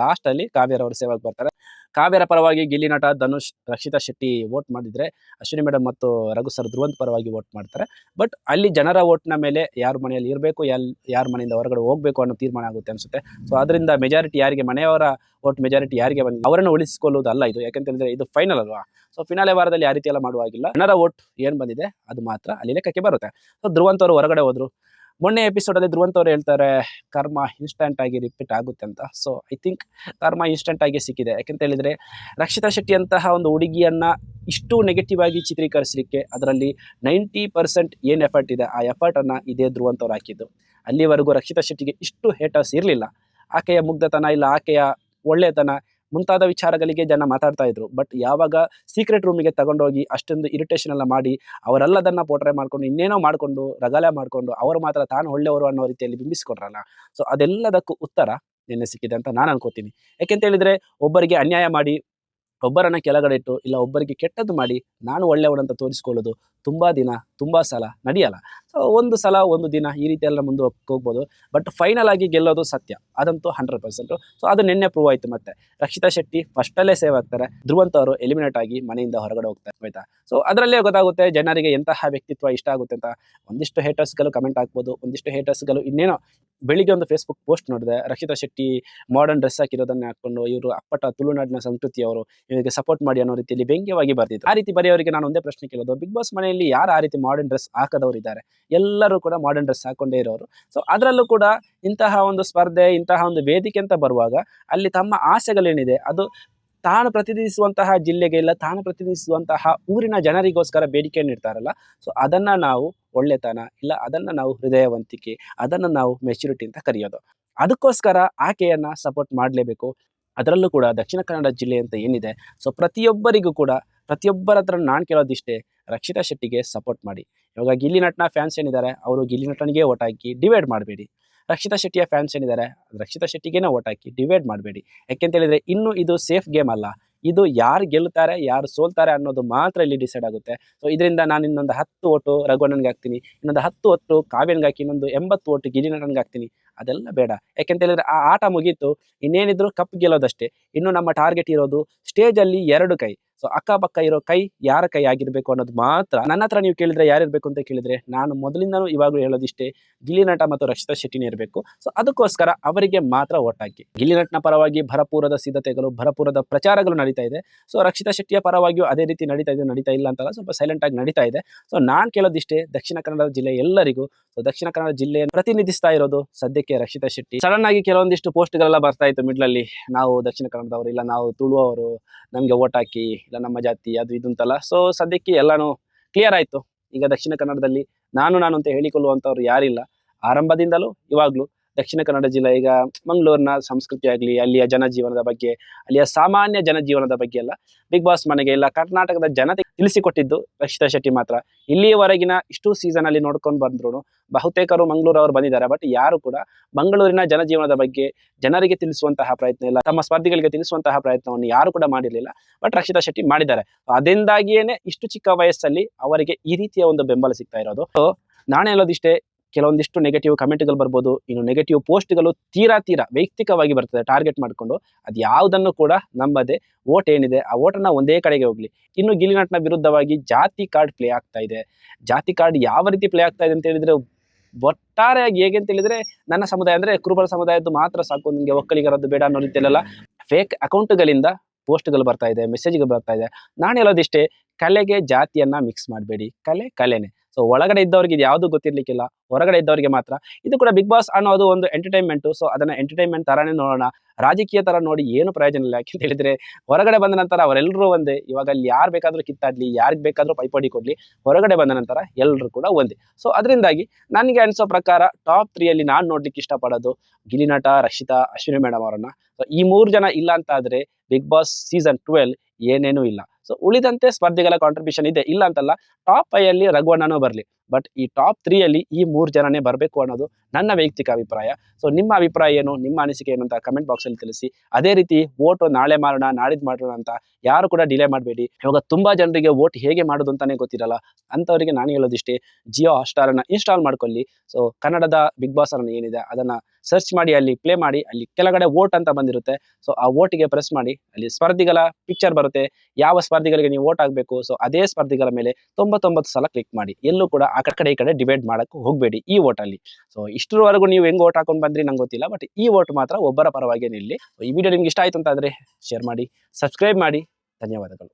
ಲಾಸ್ಟ್ ಅಲ್ಲಿ ಕಾವ್ಯರ ಅವರು ಬರ್ತಾರೆ. ಕಾವ್ಯರ ಪರವಾಗಿ ಗಿಲ್ಲಿ ನಟ ಧನುಷ್, ರಕ್ಷಿತಾ ಶೆಟ್ಟಿ ವೋಟ್ ಮಾಡಿದ್ರೆ ಅಶ್ವಿನಿ ಮೇಡಮ್ ಮತ್ತು ರಘು ಸರ್ ಧ್ರುವಂತ್ ಪರವಾಗಿ ವೋಟ್ ಮಾಡ್ತಾರೆ. ಬಟ್ ಅಲ್ಲಿ ಜನರ ವೋಟ್ನ ಮೇಲೆ ಯಾರ ಮನೆಯಲ್ಲಿ ಇರಬೇಕು ಎಲ್ಲಿ ಯಾರ ಮನೆಯಿಂದ ಹೊರಗಡೆ ಹೋಗಬೇಕು ಅನ್ನೋ ತೀರ್ಮಾನ ಆಗುತ್ತೆ ಅನ್ಸುತ್ತೆ. ಸೊ ಅದರಿಂದ ಮೆಜಾರಿಟಿ ಯಾರಿಗೆ ಮನೆಯವರ ವೋಟ್ ಮೆಜಾರಿಟಿ ಯಾರಿಗೆ ಬಂದಿದೆ ಅವರನ್ನು ಉಳಿಸಿಕೊಳ್ಳುವುದಲ್ಲ ಇದು. ಯಾಕಂತ ಹೇಳಿದ್ರೆ ಇದು ಫೈನಲ್ ಅಲ್ವಾ? ಸೊ ಫಿನಾಲೆ ವಾರದಲ್ಲಿ ಆ ರೀತಿ ಎಲ್ಲ ಮಾಡುವಾಗಿಲ್ಲ. ಜನರ ವೋಟ್ ಏನು ಬಂದಿದೆ, ಅದು ಮಾತ್ರ ಅಲ್ಲಿ ಲೆಕ್ಕಕ್ಕೆ ಬರುತ್ತೆ. ಸೊ ಧ್ರುವಂತ್ ಅವರು ಹೊರಗಡೆ ಹೋದ್ರು. ಮೊನ್ನೆ ಎಪಿಸೋಡಲ್ಲಿ ಧ್ರುವಂತ್ ಅವರು ಹೇಳ್ತಾರೆ, ಕರ್ಮ ಇನ್ಸ್ಟಂಟ್ ಆಗಿ ರಿಪೀಟ್ ಆಗುತ್ತೆ ಅಂತ. ಸೊ ಐ ಥಿಂಕ್ ಕರ್ಮ ಇನ್ಸ್ಟಂಟ್ ಆಗಿ ಸಿಕ್ಕಿದೆ. ಯಾಕೆಂತ ಹೇಳಿದ್ರೆ, ರಕ್ಷಿತಾ ಶೆಟ್ಟಿ ಅಂತಹ ಒಂದು ಹುಡುಗಿಯನ್ನ ಇಷ್ಟು ನೆಗೆಟಿವ್ ಆಗಿ ಚಿತ್ರೀಕರಿಸಲಿಕ್ಕೆ ಅದರಲ್ಲಿ ನೈಂಟಿ ಪರ್ಸೆಂಟ್ ಏನು ಎಫರ್ಟ್ ಇದೆ, ಆ ಎಫರ್ಟನ್ನು ಇದೇ ಧ್ರುವಂತ್ ಅವ್ರು ಹಾಕಿದ್ದು. ಅಲ್ಲಿವರೆಗೂ ರಕ್ಷಿತಾ ಶೆಟ್ಟಿಗೆ ಇಷ್ಟು ಹೇಟರ್ಸ್ ಇರಲಿಲ್ಲ. ಆಕೆಯ ಮುಗ್ಧತನ ಇಲ್ಲ, ಆಕೆಯ ಒಳ್ಳೆತನ ಮುಂತಾದ ವಿಚಾರಗಳಿಗೆ ಜನ ಮಾತಾಡ್ತಾ ಇದ್ರು. ಬಟ್ ಯಾವಾಗ ಸೀಕ್ರೆಟ್ ರೂಮಿಗೆ ತಗೊಂಡೋಗಿ ಅಷ್ಟೊಂದು ಇರಿಟೇಷನ್ ಎಲ್ಲ ಮಾಡಿ, ಅವರೆಲ್ಲದನ್ನ ಪೋಟ್ರೆ ಮಾಡ್ಕೊಂಡು, ಇನ್ನೇನೋ ಮಾಡಿಕೊಂಡು, ರಗಳೆ ಮಾಡಿಕೊಂಡು, ಅವರು ಮಾತ್ರ ತಾನು ಒಳ್ಳೆಯವರು ಅನ್ನೋ ರೀತಿಯಲ್ಲಿ ಬಿಂಬಿಸ್ಕೊಡ್ರಲ್ಲ. ಸೊ ಅದೆಲ್ಲದಕ್ಕೂ ಉತ್ತರ ನಿನ್ನೆ ಸಿಕ್ಕಿದೆ ಅಂತ ನಾನು ಅನ್ಕೋತೀನಿ. ಯಾಕೆಂತ ಹೇಳಿದ್ರೆ, ಒಬ್ಬರಿಗೆ ಅನ್ಯಾಯ ಮಾಡಿ, ಒಬ್ಬರನ್ನ ಕೆಳಗಡೆ ಇಟ್ಟು, ಇಲ್ಲ ಒಬ್ಬರಿಗೆ ಕೆಟ್ಟದ್ದು ಮಾಡಿ, ನಾನು ಒಳ್ಳೆಯವನಂತ ತೋರಿಸ್ಕೊಳ್ಳೋದು ತುಂಬ ದಿನ, ತುಂಬ ಸಲ ನಡೆಯಲ್ಲ. ಸೊ ಒಂದು ಸಲ, ಒಂದು ದಿನ ಈ ರೀತಿ ಎಲ್ಲ ಮುಂದೆ ಹೋಗ್ಬೋದು. ಬಟ್ ಫೈನಲ್ ಆಗಿ ಗೆಲ್ಲೋದು ಸತ್ಯ. ಅದಂತೂ ಹಂಡ್ರೆಡ್ ಪರ್ಸೆಂಟು ಸೊ ಅದು ನಿನ್ನೆ ಪ್ರೂವ್ ಆಯಿತು ಮತ್ತೆ. ರಕ್ಷಿತಾ ಶೆಟ್ಟಿ ಫಸ್ಟಲ್ಲೇ ಸೇವ್ ಆಗ್ತಾರೆ. ಧ್ರುವಂತ ಅವರು ಎಲಿಮಿನೇಟ್ ಆಗಿ ಮನೆಯಿಂದ ಹೊರಗಡೆ ಹೋಗ್ತಾರೆ, ಆಯ್ತಾ? ಸೊ ಅದರಲ್ಲೇ ಗೊತ್ತಾಗುತ್ತೆ ಜನರಿಗೆ ಎಂತಹ ವ್ಯಕ್ತಿತ್ವ ಇಷ್ಟ ಆಗುತ್ತೆ ಅಂತ. ಒಂದಿಷ್ಟು ಹೇಟರ್ಸ್ಗಳು ಕಮೆಂಟ್ ಹಾಕ್ಬೋದು. ಒಂದಿಷ್ಟು ಹೇಟರ್ಸ್ಗಳು ಇನ್ನೇನೋ ಬೆಳಿಗ್ಗೆ ಒಂದು ಫೇಸ್ಬುಕ್ ಪೋಸ್ಟ್ ನೋಡಿದೆ. ರಕ್ಷಿತಾ ಶೆಟ್ಟಿ ಮಾಡರ್ನ್ ಡ್ರೆಸ್ ಹಾಕಿರೋದನ್ನ ಹಾಕೊಂಡು ಇವರು ಅಪ್ಪಟ ತುಳುನಾಡಿನ ಸಂಸ್ಕೃತಿಯವರು, ಇವರಿಗೆ ಸಪೋರ್ಟ್ ಮಾಡಿ ಅನ್ನೋ ರೀತಿಯಲ್ಲಿ ವ್ಯಂಗ್ಯವಾಗಿ ಬರ್ತಿದ್ರು ಆ ರೀತಿ ಬರೆಯವರಿಗೆ ನಾನು ಒಂದೇ ಪ್ರಶ್ನೆ ಕೇಳೋದು. ಬಿಗ್ ಬಾಸ್ ಮನೆಯಲ್ಲಿ ಯಾರು ಆ ರೀತಿ ಮಾಡರ್ನ್ ಡ್ರೆಸ್ ಹಾಕದವರು ಇದ್ದಾರೆ. ಎಲ್ಲರೂ ಕೂಡ ಮಾಡರ್ನ್ ಡ್ರೆಸ್ ಹಾಕೊಂಡೇ ಇರೋರು. ಸೊ ಅದರಲ್ಲೂ ಕೂಡ ಇಂತಹ ಒಂದು ಸ್ಪರ್ಧೆ, ಇಂತಹ ಒಂದು ವೇದಿಕೆ ಅಂತ ಬರುವಾಗ ಅಲ್ಲಿ ತಮ್ಮ ಆಸೆಗಳೇನಿದೆ, ಅದು ತಾನು ಪ್ರತಿನಿಧಿಸುವಂತಹ ಜಿಲ್ಲೆಗೆ ಇಲ್ಲ, ತಾನು ಪ್ರತಿನಿಧಿಸುವಂತಹ ಊರಿನ ಜನರಿಗೋಸ್ಕರ ಬೇಡಿಕೆಯನ್ನು ಇಡ್ತಾರಲ್ಲ. ಸೊ ಅದನ್ನ ನಾವು ಒಳ್ಳೆತನ ಇಲ್ಲ, ಅದನ್ನ ನಾವು ಹೃದಯವಂತಿಕೆ, ಅದನ್ನು ನಾವು ಮೆಚುರಿಟಿ ಅಂತ ಕರೆಯೋದು. ಅದಕ್ಕೋಸ್ಕರ ಆಕೆಯನ್ನು ಸಪೋರ್ಟ್ ಮಾಡಲೇಬೇಕು. ಅದರಲ್ಲೂ ಕೂಡ ದಕ್ಷಿಣ ಕನ್ನಡ ಜಿಲ್ಲೆ ಅಂತ ಏನಿದೆ ಸೊ ಪ್ರತಿಯೊಬ್ಬರಿಗೂ ಕೂಡ ಪ್ರತಿಯೊಬ್ಬರ ಹತ್ರ ನಾನು ಕೇಳೋದಿಷ್ಟೇ ರಕ್ಷಿತಾ ಶೆಟ್ಟಿಗೆ ಸಪೋರ್ಟ್ ಮಾಡಿ. ಇವಾಗ ಗಿಲ್ಲಿ ನಟನ ಫ್ಯಾನ್ಸ್ ಏನಿದ್ದಾರೆ ಅವರು ಗಿಲ್ಲಿ ನಟನಿಗೆ ಓಟ್ ಹಾಕಿ ಡಿವೈಡ್ ಮಾಡಬೇಡಿ. ರಕ್ಷಿತಾ ಶೆಟ್ಟಿಯ ಫ್ಯಾನ್ಸ್ ಏನಿದ್ದಾರೆ ರಕ್ಷಿತಾ ಶೆಟ್ಟಿಗೇನೆ ಓಟ್ ಹಾಕಿ ಡಿವೈಡ್ ಮಾಡಬೇಡಿ. ಯಾಕೆಂತ ಹೇಳಿದ್ರೆ, ಇನ್ನು ಇದು ಸೇಫ್ ಗೇಮ್ ಅಲ್ಲ. ಇದು ಯಾರು ಗೆಲ್ಲುತ್ತಾರೆ ಯಾರು ಸೋಲ್ತಾರೆ ಅನ್ನೋದು ಮಾತ್ರ ಇಲ್ಲಿ ಡಿಸೈಡ್ ಆಗುತ್ತೆ. ಸೊ ಇದರಿಂದ ನಾನು ಇನ್ನೊಂದು ಹತ್ತು ಓಟು ರಘುವಣ್ಣನ್ಗೆ ಹಾಕ್ತೀನಿ, ಇನ್ನೊಂದು ಹತ್ತು ಒಟ್ಟು ಕಾವ್ಯನ್ಗೆ ಹಾಕಿ, ಇನ್ನೊಂದು ಎಂಬತ್ತು ಓಟು ಗಿರಿ ನಟನಿಗೆ ಹಾಕ್ತೀನಿ. ಅದೆಲ್ಲ ಬೇಡ. ಯಾಕೆಂತ ಹೇಳಿದ್ರೆ, ಆ ಆಟ ಮುಗೀತು, ಇನ್ನೇನಿದ್ರು ಕಪ್ ಗೆಲ್ಲೋದಷ್ಟೇ. ಇನ್ನು ನಮ್ಮ ಟಾರ್ಗೆಟ್ ಇರೋದು ಸ್ಟೇಜಲ್ಲಿ ಎರಡು ಕೈ. ಸೊ ಅಕ್ಕಪಕ್ಕ ಇರೋ ಕೈ ಯಾರ ಕೈ ಆಗಿರ್ಬೇಕು ಅನ್ನೋದು ಮಾತ್ರ ನನ್ನ ಹತ್ರ ನೀವು ಕೇಳಿದ್ರೆ ಯಾರಿರ್ಬೇಕು ಅಂತ ಕೇಳಿದ್ರೆ ನಾನು ಮೊದಲಿಂದನೂ ಇವಾಗಲೂ ಹೇಳೋದಿಷ್ಟೇ ಗಿಲ್ಲಿ ನಟ ಮತ್ತು ರಕ್ಷಿತಾ ಶೆಟ್ಟಿನೇ ಇರಬೇಕು. ಸೊ ಅದಕ್ಕೋಸ್ಕರ ಅವರಿಗೆ ಮಾತ್ರ ಓಟ್ ಹಾಕಿ ಗಿಲ್ಲಿ ನಟನ ಪರವಾಗಿ ಭರಪೂರದ ಸಿದ್ಧತೆಗಳು, ಭರಪೂರದ ಪ್ರಚಾರಗಳು ನಡೀತಾ ಇದೆ. ಸೊ ರಕ್ಷಿತಾ ಶೆಟ್ಟಿಯ ಪರವಾಗಿಯೂ ಅದೇ ರೀತಿ ನಡೀತಾ ಇದೆ, ನಡೀತಾ ಇಲ್ಲ ಅಂತಲ್ಲ, ಸ್ವಲ್ಪ ಸೈಲೆಂಟ್ ಆಗಿ ನಡೀತಾ ಇದೆ. ಸೊ ನಾನು ಕೇಳೋದಿಷ್ಟೇ ದಕ್ಷಿಣ ಕನ್ನಡ ಜಿಲ್ಲೆ ಎಲ್ಲರಿಗೂ. ಸೊ ದಕ್ಷಿಣ ಕನ್ನಡ ಜಿಲ್ಲೆಯನ್ನು ಪ್ರತಿನಿಧಿಸ್ತಾ ಇರೋದು ಸದ್ಯಕ್ಕೆ ರಕ್ಷಿತಾ ಶೆಟ್ಟಿ. ಸಡನ್ ಆಗಿ ಕೆಲವೊಂದಿಷ್ಟು ಪೋಸ್ಟ್ಗಳೆಲ್ಲ ಬರ್ತಾ ಇತ್ತು ಮಿಡ್ಲಲ್ಲಿ ನಾವು ದಕ್ಷಿಣ ಕನ್ನಡದವರು ಇಲ್ಲ, ನಾವು ತುಳುವವರು, ನಮಗೆ ಓಟ್ ಹಾಕಿ ಇಲ್ಲ ನಮ್ಮ ಜಾತಿ, ಅದು ಇದು ಅಂತಲ್ಲ. ಸೊ ಸದ್ಯಕ್ಕೆ ಎಲ್ಲಾನು ಕ್ಲಿಯರ್ ಆಯಿತು. ಈಗ ದಕ್ಷಿಣ ಕನ್ನಡದಲ್ಲಿ ನಾನು ನಾನು ಅಂತ ಹೇಳಿಕೊಳ್ಳುವಂಥವ್ರು ಯಾರಿಲ್ಲ. ಆರಂಭದಿಂದಲೂ, ಇವಾಗಲೂ ದಕ್ಷಿಣ ಕನ್ನಡ ಜಿಲ್ಲೆ, ಈಗ ಮಂಗಳೂರಿನ ಸಂಸ್ಕೃತಿ ಆಗಲಿ, ಅಲ್ಲಿಯ ಜನಜೀವನದ ಬಗ್ಗೆ, ಅಲ್ಲಿಯ ಸಾಮಾನ್ಯ ಜನಜೀವನದ ಬಗ್ಗೆ ಎಲ್ಲ ಬಿಗ್ ಬಾಸ್ ಮನೆಗೆ ಇಲ್ಲ, ಕರ್ನಾಟಕದ ಜನತೆ ತಿಳಿಸಿಕೊಟ್ಟಿದ್ದು ರಕ್ಷಿತಾ ಶೆಟ್ಟಿ ಮಾತ್ರ. ಇಲ್ಲಿಯವರೆಗಿನ ಇಷ್ಟು ಸೀಸನ್ ಅಲ್ಲಿ ನೋಡ್ಕೊಂಡು ಬಂದ್ರು ಬಹುತೇಕರು ಮಂಗಳೂರು ಅವರು ಬಂದಿದ್ದಾರೆ ಬಟ್ ಯಾರು ಕೂಡ ಮಂಗಳೂರಿನ ಜನಜೀವನದ ಬಗ್ಗೆ ಜನರಿಗೆ ತಿಳಿಸುವಂತಹ ಪ್ರಯತ್ನ ಇಲ್ಲ, ತಮ್ಮ ಸ್ಪರ್ಧಿಗಳಿಗೆ ತಿಳಿಸುವಂತಹ ಪ್ರಯತ್ನವನ್ನು ಯಾರು ಕೂಡ ಮಾಡಿರಲಿಲ್ಲ ಬಟ್ ರಕ್ಷಿತಾ ಶೆಟ್ಟಿ ಮಾಡಿದ್ದಾರೆ. ಅದರಿಂದಾಗಿಯೇನೆ ಇಷ್ಟು ಚಿಕ್ಕ ವಯಸ್ಸಲ್ಲಿ ಅವರಿಗೆ ಈ ರೀತಿಯ ಒಂದು ಬೆಂಬಲ ಸಿಗ್ತಾ ಇರೋದು. ನಾಣೆ ಹೇಳೋದಿಷ್ಟೇ ಕೆಲವೊಂದಿಷ್ಟು ನೆಗೆಟಿವ್ ಕಮೆಂಟ್ಗಳು ಬರ್ಬೋದು, ಇನ್ನು ನೆಗೆಟಿವ್ ಪೋಸ್ಟ್ಗಳು ತೀರಾ ತೀರಾ ವೈಯಕ್ತಿಕವಾಗಿ ಬರ್ತದೆ ಟಾರ್ಗೆಟ್ ಮಾಡಿಕೊಂಡು, ಅದು ಯಾವುದನ್ನು ಕೂಡ ನಂಬದೆ ಓಟ್ ಏನಿದೆ, ಆ ಓಟನ್ನು ಒಂದೇ ಕಡೆಗೆ ಹೋಗ್ಲಿ. ಇನ್ನು ಗಿಲಿನಟ್ನ ವಿರುದ್ಧವಾಗಿ ಜಾತಿ ಕಾರ್ಡ್ ಪ್ಲೇ ಆಗ್ತಾ ಇದೆ. ಜಾತಿ ಕಾರ್ಡ್ ಯಾವ ರೀತಿ ಪ್ಲೇ ಆಗ್ತಾ ಇದೆ ಅಂತ ಹೇಳಿದ್ರೆ ಒಟ್ಟಾರೆಯಾಗಿ ಹೇಗೆ ಅಂತ ಹೇಳಿದ್ರೆ, ನನ್ನ ಸಮುದಾಯ ಅಂದ್ರೆ ಕುರುಬರ ಸಮುದಾಯದ್ದು ಮಾತ್ರ ಸಾಕು, ನಿಮಗೆ ಒಕ್ಕಲಿಗರದ್ದು ಬೇಡ ಅನ್ನೋ ರೀತಿಯಲ್ಲೆಲ್ಲ ಫೇಕ್ ಅಕೌಂಟ್ಗಳಿಂದ ಪೋಸ್ಟ್ಗಳು ಬರ್ತಾ ಇದೆ ಮೆಸೇಜ್ಗಳು ಬರ್ತಾ ಇದೆ. ನಾನು ಹೇಳೋದಿಷ್ಟೇ, ಕಲೆಗೆ ಜಾತಿಯನ್ನ ಮಿಕ್ಸ್ ಮಾಡಬೇಡಿ. ಕಲೆ ಕಲೆನೆ. ಸೊ ಒಳಗಡೆ ಇದ್ದವ್ರಿಗೆ ಇದು ಯಾವುದು ಗೊತ್ತಿರ್ಲಿಕ್ಕಿಲ್ಲ. ಹೊರಗಡೆ ಇದ್ದವರಿಗೆ ಮಾತ್ರ. ಇದು ಕೂಡ ಬಿಗ್ ಬಾಸ್ ಅನ್ನೋದು ಒಂದು ಎಂಟರ್ಟೈನ್ಮೆಂಟು ಸೊ ಅದನ್ನ ಎಂಟರ್ಟೈನ್ಮೆಂಟ್ ತರಾನೇ ನೋಡೋಣ. ರಾಜಕೀಯ ತರ ನೋಡಿ ಏನು ಪ್ರಯೋಜನ ಇಲ್ಲ. ಯಾಕೆಂತ ಹೇಳಿದ್ರೆ, ಹೊರಗಡೆ ಬಂದ ನಂತರ ಅವರೆಲ್ಲರೂ ಒಂದೇ. ಇವಾಗ ಅಲ್ಲಿ ಯಾರು ಬೇಕಾದ್ರೂ ಕಿತ್ತಾಡ್ಲಿ, ಯಾರಿಗೆ ಬೇಕಾದ್ರೂ ಪೈಪೋಡಿ ಕೊಡ್ಲಿ ಹೊರಗಡೆ ಬಂದ ನಂತರ ಎಲ್ಲರೂ ಕೂಡ ಒಂದೇ. ಸೊ ಅದರಿಂದಾಗಿ ನನಗೆ ಅನಿಸೋ ಪ್ರಕಾರ ಟಾಪ್ ತ್ರೀಯಲ್ಲಿ ನಾನು ನೋಡ್ಲಿಕ್ಕೆ ಇಷ್ಟಪಡೋದು ಗಿಲಿನಟ ರಕ್ಷಿತಾ, ಅಶ್ವಿನಿ ಮೇಡಮ್ ಅವರನ್ನ. ಸೊ ಈ ಮೂರು ಜನ ಇಲ್ಲ ಅಂತ ಆದ್ರೆ ಬಿಗ್ ಬಾಸ್ ಸೀಸನ್ ಟ್ವೆಲ್ ಏನೇನೂ ಇಲ್ಲ. ಸೊ ಉಳಿದಂತೆ ಸ್ಪರ್ಧಿಗಳ ಕಾಂಟ್ರಿಬ್ಯೂಷನ್ ಇದೆ. ಇಲ್ಲ ಅಂತಲ್ಲ ಟಾಪ್ ಫೈಯಲ್ಲಿ ರಘುವಣ್ಣನೂ ಬರಲಿ. ಬಟ್ ಈ ಟಾಪ್ ತ್ರೀಯಲ್ಲಿ ಈ ಮೂರು ಜನನೇ ಬರಬೇಕು ಅನ್ನೋದು ನನ್ನ ವೈಯಕ್ತಿಕ ಅಭಿಪ್ರಾಯ. ಸೊ ನಿಮ್ಮ ಅಭಿಪ್ರಾಯ ಏನು, ನಿಮ್ಮ ಅನಿಸಿಕೆ ಏನು ಅಂತ ಕಮೆಂಟ್ ಬಾಕ್ಸಲ್ಲಿ ತಿಳಿಸಿ. ಅದೇ ರೀತಿ ವೋಟ್ ನಾಳೆ ಮಾಡೋಣ ನಾಳಿದ್ದು ಮಾಡೋಣ ಅಂತ ಯಾರು ಕೂಡ ಡಿಲೇ ಮಾಡಬೇಡಿ. ಇವಾಗ ತುಂಬಾ ಜನರಿಗೆ ವೋಟ್ ಹೇಗೆ ಮಾಡೋದು ಅಂತಾನೆ ಗೊತ್ತಿರಲ್ಲ. ಅಂತವರಿಗೆ ನಾನು ಹೇಳೋದಿಷ್ಟೇ ಜಿಯೋ ಹಾಟ್ಸ್ಟಾರ್ ಇನ್ಸ್ಟಾಲ್ ಮಾಡ್ಕೊಳ್ಳಿ. ಸೊ ಕನ್ನಡದ ಬಿಗ್ ಬಾಸ್ ಅನ್ನ ಏನಿದೆ, ಅದನ್ನ ಸರ್ಚ್ ಮಾಡಿ, ಅಲ್ಲಿ ಪ್ಲೇ ಮಾಡಿ, ಅಲ್ಲಿ ಕೆಳಗಡೆ ವೋಟ್ ಅಂತ ಬಂದಿರುತ್ತೆ. ಸೊ ಆ ವೋಟಿಗೆ ಪ್ರೆಸ್ ಮಾಡಿ, ಅಲ್ಲಿ ಸ್ಪರ್ಧಿಗಳ ಪಿಕ್ಚರ್ ಬರುತ್ತೆ. ಯಾವ ಸ್ಪರ್ಧಿಗಳಿಗೆ ನೀವು ವೋಟ್ ಆಗಬೇಕು ಸೊ ಅದೇ ಸ್ಪರ್ಧಿಗಳ ಮೇಲೆ ತೊಂಬತ್ತೊಂಬತ್ತು ಸಲ ಕ್ಲಿಕ್ ಮಾಡಿ. ಎಲ್ಲೂ ಕೂಡ ಆ ಕಡೆ, ಈ ಕಡೆ ಡಿವೈಡ್ ಮಾಡಕ್ಕೆ ಹೋಗಬೇಡಿ ಈ ವೋಟಲ್ಲಿ ಸೊ ಇಷ್ಟರವರೆಗೂ ನೀವು ಹೆಂಗೆ ವೋಟ್ ಹಾಕೊಂಡು ಬಂದ್ರಿ ನಂಗೆ ಗೊತ್ತಿಲ್ಲ ಬಟ್ ಈ ವೋಟ್ ಮಾತ್ರ ಒಬ್ಬರ ಪರವಾಗಿ ನಿಲ್ಲಿ. ಈ ವಿಡಿಯೋ ನಿಮ್ಗೆ ಇಷ್ಟ ಆಯ್ತು ಅಂತ ಆದ್ರೆ ಶೇರ್ ಮಾಡಿ ಸಬ್ಸ್ಕ್ರೈಬ್ ಮಾಡಿ. ಧನ್ಯವಾದಗಳು.